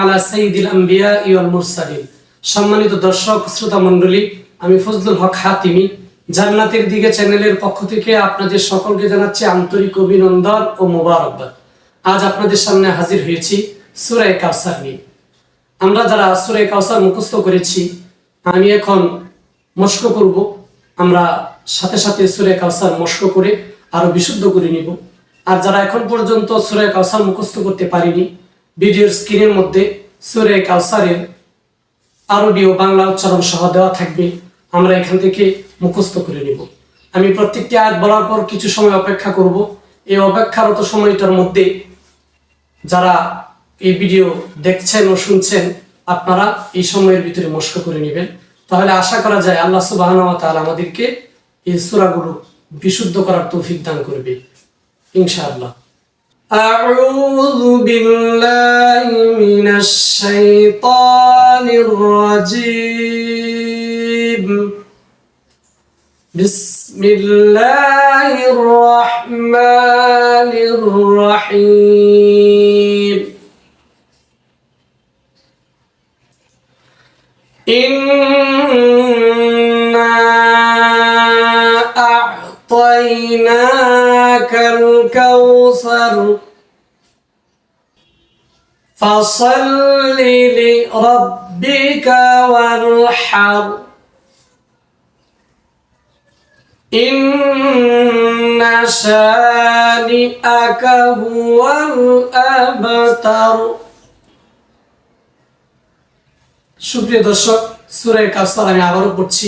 আলা সম্মানিত দর্শক, শ্রোতা মন্ডলী আমি ফজলুল হক হাতিমি। জান্নাতের দিকে চ্যানেলের পক্ষ থেকে আপনাদের সকলকে জানাচ্ছি আন্তরিক অভিনন্দন ও মোবারকবাদ। আজ আপনাদের সামনে হাজির হয়েছি সুরায় কাউসার নিয়ে। আমরা যারা সুরায় কাউসার মুখস্থ করেছি, আমি এখন মস্ক করব। আমরা সাথে সাথে সুরে কাউসার মস্ক করে আরও বিশুদ্ধ করে নিব। আর যারা এখন পর্যন্ত সুরে কাউসার মুখস্থ করতে পারিনি, ভিডিওর স্ক্রিনের মধ্যে সুরে কাউসারের আরবি ও বাংলা উচ্চারণ সহ দেওয়া থাকবে। আমরা এখান থেকে মুখস্থ করে নিব। আমি প্রত্যেকটি আয়াত বলার পর কিছু সময় অপেক্ষা করব। এই অপেক্ষারত সময়টার মধ্যে যারা এই ভিডিও দেখছেন ও শুনছেন, আপনারা এই সময়ের ভিতরে মস্ক করে নেবেন। তাহলে আশা করা যায় আল্লাহ সুবাহ আমাদেরকে এই সূরাগুলো বিশুদ্ধ করার তৌফিক দান করবে ইনশাআল্লাহ أعوذ بالله من الشيطان الرجيم بسم الله الرحمن الرحيم إنا أعطيناك الكوثر فصل لربك وانحر إن شانئك هو الأبتر সুপ্রিয় দর্শক সুরে কাউসার আমি আবারও পড়ছি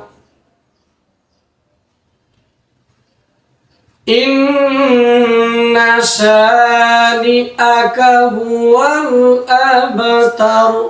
إن شانئك هو الأبتر